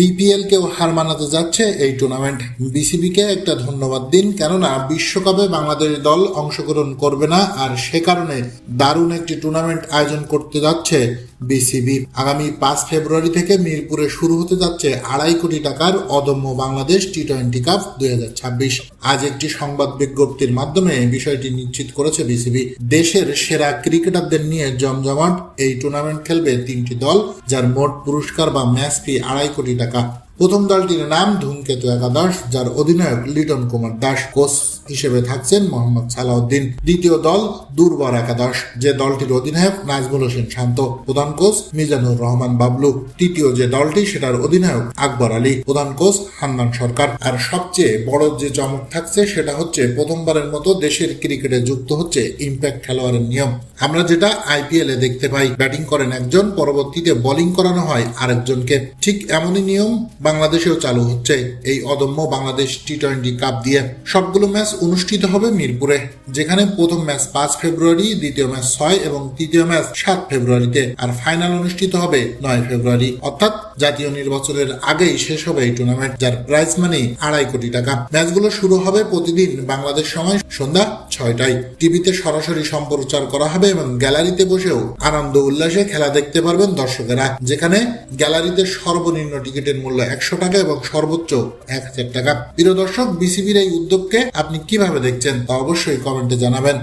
BPL কেও হার মানাতে যাচ্ছে এই টুর্নামেন্ট বিসিবিকে একটা ধন্যবাদ দিন, কেননা বিশ্বকাপে বাংলাদেশ দল অংশগ্রহণ করবে না, আর সে কারণে দারুণ একটি টুর্নামেন্ট আয়োজন করতে যাচ্ছে বিসিবি। আগামী পাঁচ ফেব্রুয়ারি থেকে মিরপুরে শুরু হতে যাচ্ছে আড়াই কোটি টাকার অদম্য বাংলাদেশ টি টোয়েন্টি কাপ দুই হাজার ছাব্বিশ। আজ একটি সংবাদ বিজ্ঞপ্তির মাধ্যমে বিষয়টি নিশ্চিত করেছে বিসিবি। দেশের সেরা ক্রিকেটারদের নিয়ে জমজমাট, এই টুর্নামেন্ট খেলবে তিনটি দল, যার মোট পুরস্কার বা ম্যাচ ফি আড়াই কোটি টাকা। প্রথম দলটির নাম ধূমকেতু একাদশ যার অধিনায়ক লিটন কুমার দাস কোচ। হিসেবে থাকছেন মোহাম্মদ সালাউদ্দিন। দ্বিতীয় দল দুর্বার একাদশ। যে দলটির অধিনায়ক নাজমুল হোসেন শান্ত। প্রধান কোচ মিজানুর রহমান বাবলু। তৃতীয় যে দলটি, সেটার অধিনায়ক আকবর আলী। প্রধান কোচ হান্নান সরকার। আর সবচেয়ে বড় যে চমক থাকছে, সেটা হচ্ছে প্রথমবারের মতো দেশের ক্রিকেটে যুক্ত হচ্ছে ইম্প্যাক্ট খেলোয়াড়ের নিয়ম। আমরা যেটা আইপিএল এ দেখতে পাই, ব্যাটিং করেন একজন, পরবর্তীতে বোলিং করানো হয় আরেকজনকে। ঠিক এমনই নিয়ম বাংলাদেশেও চালু হচ্ছে এই অদম্য বাংলাদেশ টি টোয়েন্টি কাপ দিয়ে। সবগুলো ম্যাচ অনুষ্ঠিত হবে মিরপুরে, যেখানে প্রথম ম্যাচ পাঁচ ফেব্রুয়ারি, দ্বিতীয় ম্যাচ ছয় এবং তৃতীয় ম্যাচ সাত ফেব্রুয়ারিতে, আর ফাইনাল অনুষ্ঠিত হবে নয় ফেব্রুয়ারি। অর্থাৎ জাতীয় নির্বাচনের আগেই শেষ হবে এই টুর্নামেন্ট যার প্রাইজ মানি আড়াই কোটি টাকা। ম্যাচগুলো শুরু হবে প্রতিদিন বাংলাদেশ সময় সন্ধ্যা ছয়টায় টিভিতে সরাসরি সম্প্রচার করা হবে এবং গ্যালারিতে বসেও আনন্দ উল্লাসে খেলা দেখতে পারবেন দর্শকেরা, যেখানে গ্যালারিতে সর্বনিম্ন টিকিটের মূল্য একশো টাকা এবং সর্বোচ্চ এক হাজার টাকা। প্রিয় দর্শক, বিসিবির এই উদ্যোগকে আপনি কীভাবে দেখছেন তা অবশ্যই কমেন্টে জানাবেন।